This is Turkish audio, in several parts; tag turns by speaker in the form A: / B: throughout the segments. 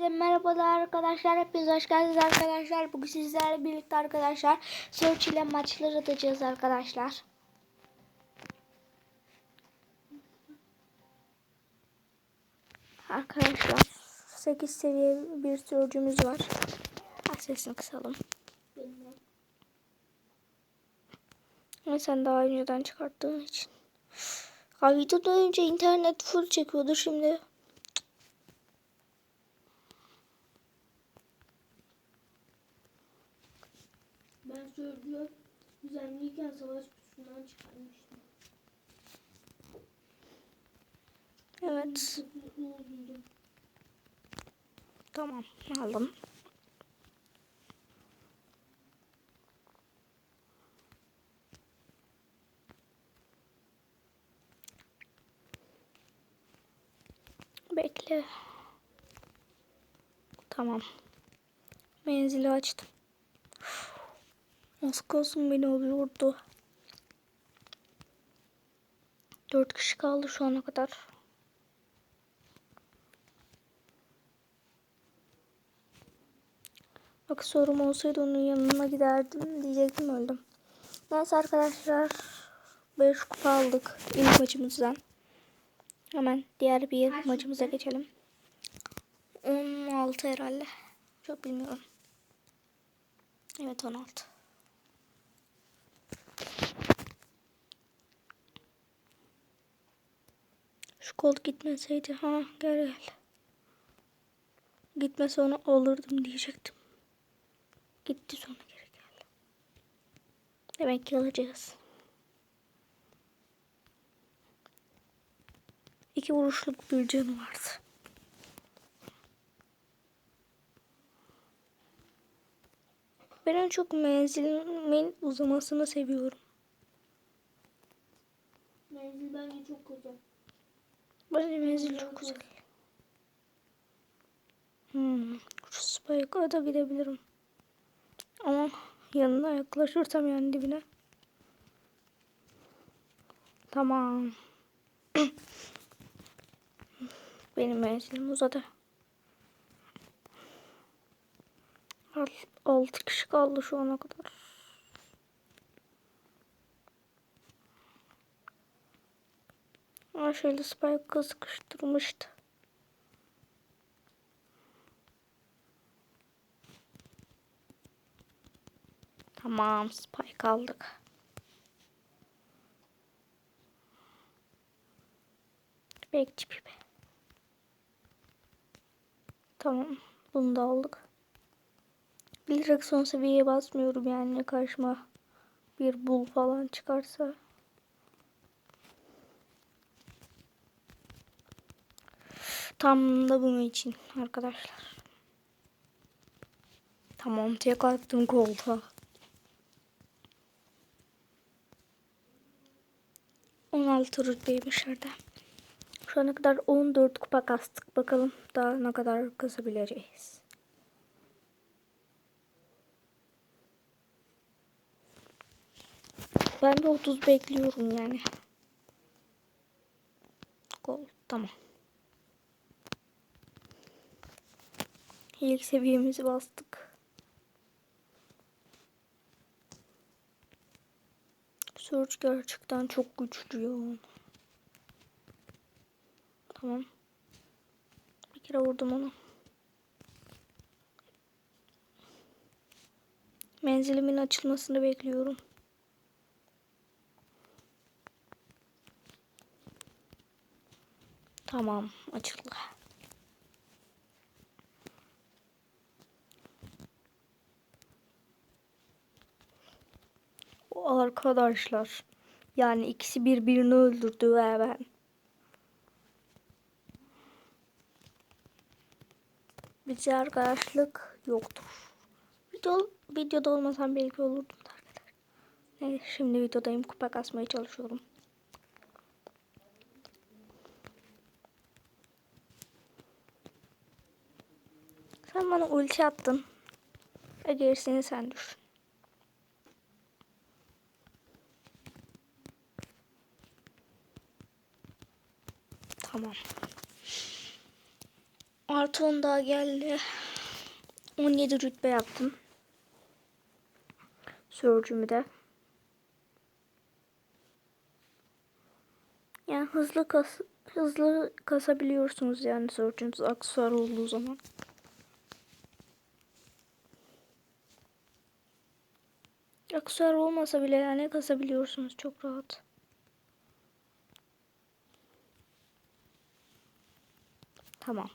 A: Herkese merhabalar arkadaşlar. Hepiniz hoş geldiniz arkadaşlar. Bugün sizlerle birlikte arkadaşlar Search ile maçlar atacağız arkadaşlar. Arkadaşlar 8 seviye bir sürücümüz var. Sesini kısalım. Ama sen daha önceden çıkarttığın için. Ha, videodan önce internet full çekiyordu şimdi.
B: Sözlü düzenliyken savaş kutusundan çıkarmıştım.
A: Evet. Tamam aldım. Bekle. Tamam. Menzili açtım. Az kalsın beni oluyordu. Dört kişi kaldı şu ana kadar. Bak sorum olsaydı onun yanına giderdim diyecektim öldüm. Neyse arkadaşlar 5 kupa aldık ilk maçımızdan. Hemen diğer bir
B: Kaç
A: maçımıza
B: kupa?
A: geçelim. 16 herhalde. Çok bilmiyorum. Evet 16. Şu kol gitmeseydi ha gel gel. Gitmese onu alırdım diyecektim. Gitti sonra geri geldi. Demek ki alacağız. İki vuruşluk bir canı vardı. Ben en çok menzilimin uzamasını seviyorum.
B: Menzil bence çok uzun.
A: Bence menzil çok güzel. Hmm, şu spike'a da gidebilirim. Ama yanına yaklaşırsam yani dibine. Tamam. Benim menzilim uzadı. Al- Altı kişi kaldı şu ana kadar. Ama şöyle spike'ı sıkıştırmıştı. Tamam spike aldık. Bekçi pipi. Tamam bunu da aldık. Bilerek son seviyeye basmıyorum yani karşıma bir bul falan çıkarsa. Tam da bunun için arkadaşlar. Tamam tek attım koltuğa. 16 rütbeymiş orada. Şu ana kadar 14 kupa kastık. Bakalım daha ne kadar kasabileceğiz. Ben de 30 bekliyorum yani. Gol. Tamam. İlk seviyemizi bastık. Surge gerçekten çok güçlü. Tamam. Bir kere vurdum onu. Menzilimin açılmasını bekliyorum. Tamam, açıldı. Arkadaşlar. Yani ikisi birbirini öldürdü ve ben. Bize arkadaşlık yoktur. Video, videoda olmasam belki olurdum da arkadaşlar. Neyse şimdi videodayım. Kupa kasmaya çalışıyorum. Sen bana ulti attın. E gerisini sen düşün. Tamam. Artı 10 daha geldi. 17 rütbe yaptım. Sörcümü de. Yani hızlı kas hızlı kasabiliyorsunuz yani sörcünüz aksesuar olduğu zaman. Aksesuar olmasa bile yani kasabiliyorsunuz çok rahat. Tamam.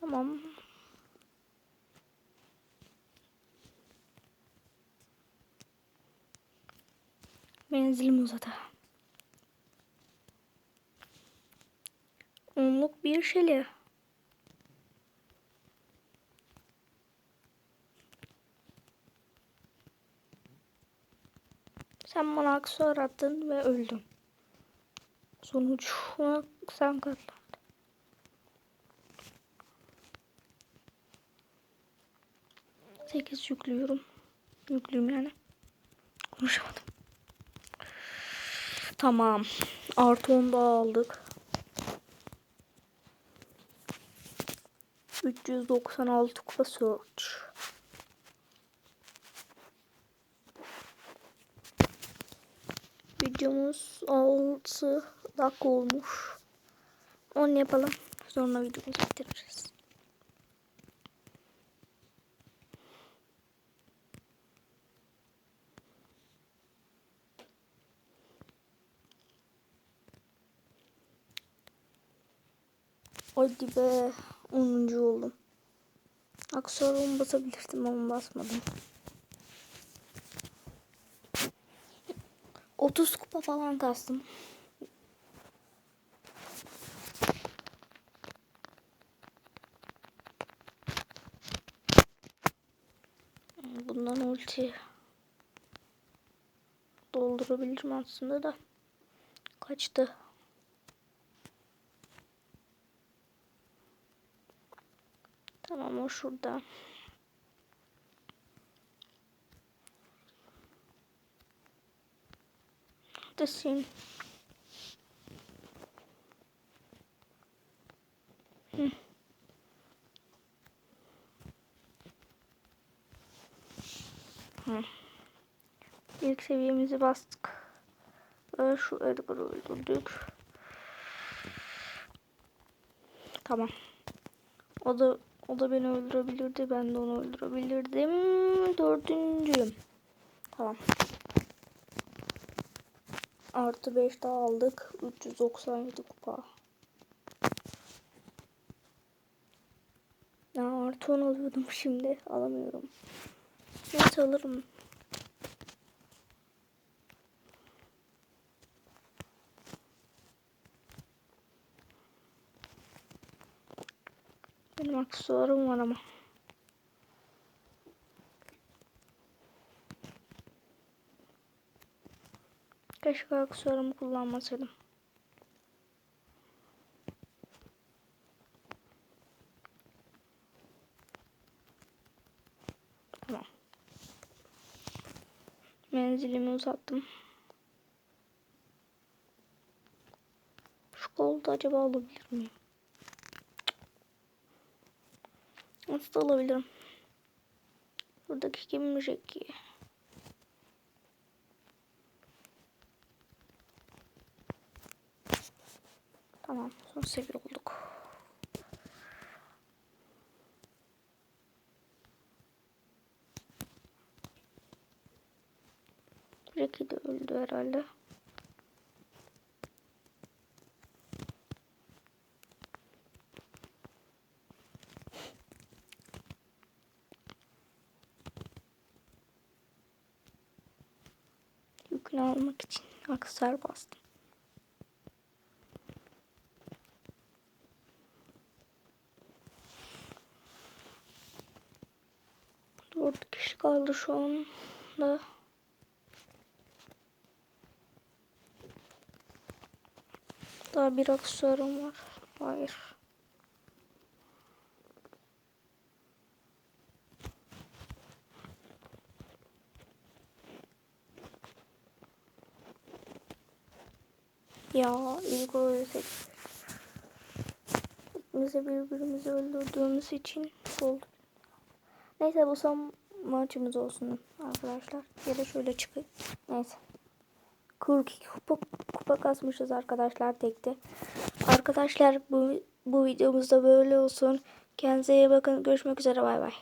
A: Tamam. Menzilim uzadı. Bir şeli. Sen bana aksesuar attın ve öldüm. Sonuçuna sen katlandın. Sekiz yüklüyorum. Yüklüyüm yani. Konuşamadım. Tamam. Artı 10 daha aldık. 396 kupa search. Videomuz 6 dakika olmuş. 10 yapalım. Sonra videomuzu bitiririz. Hadi be 10. oldum. Aksesuarımı basabilirdim ama basmadım. 30 kupa falan kastım. Bundan ulti doldurabilirim aslında da. Kaçtı. Tamam o şurada. Neredesin? Hı. Hı. İlk seviyemizi bastık. Ve şu Edgar'ı öldürdük. Tamam. O da o da beni öldürebilirdi. Ben de onu öldürebilirdim. Dördüncüyüm. Tamam. Artı 5 daha aldık. 397 kupa. Ya artı 10 alıyordum şimdi. Alamıyorum. Neyse alırım. Benim aksesuarım var ama. Keşke aksesuarımı kullanmasaydım. Tamam. Menzilimi uzattım. Şu kolda acaba alabilir miyim? Nasıl alabilirim? Buradaki kimmiş ki? Tamam son seviye olduk. Ricky de öldü herhalde. Yükünü almak için aksar bastım. Dört kişi kaldı şu anda. Daha bir aksesuarım var. Hayır. Ya ilk ölsek. İkimiz de birbirimizi öldürdüğümüz için oldu. Neyse bu son maçımız olsun arkadaşlar. Ya da şöyle çıkayım. Neyse. 42 kupa, kupa kasmışız arkadaşlar tekte. Arkadaşlar bu, bu videomuzda böyle olsun. Kendinize iyi bakın. Görüşmek üzere. Bay bay.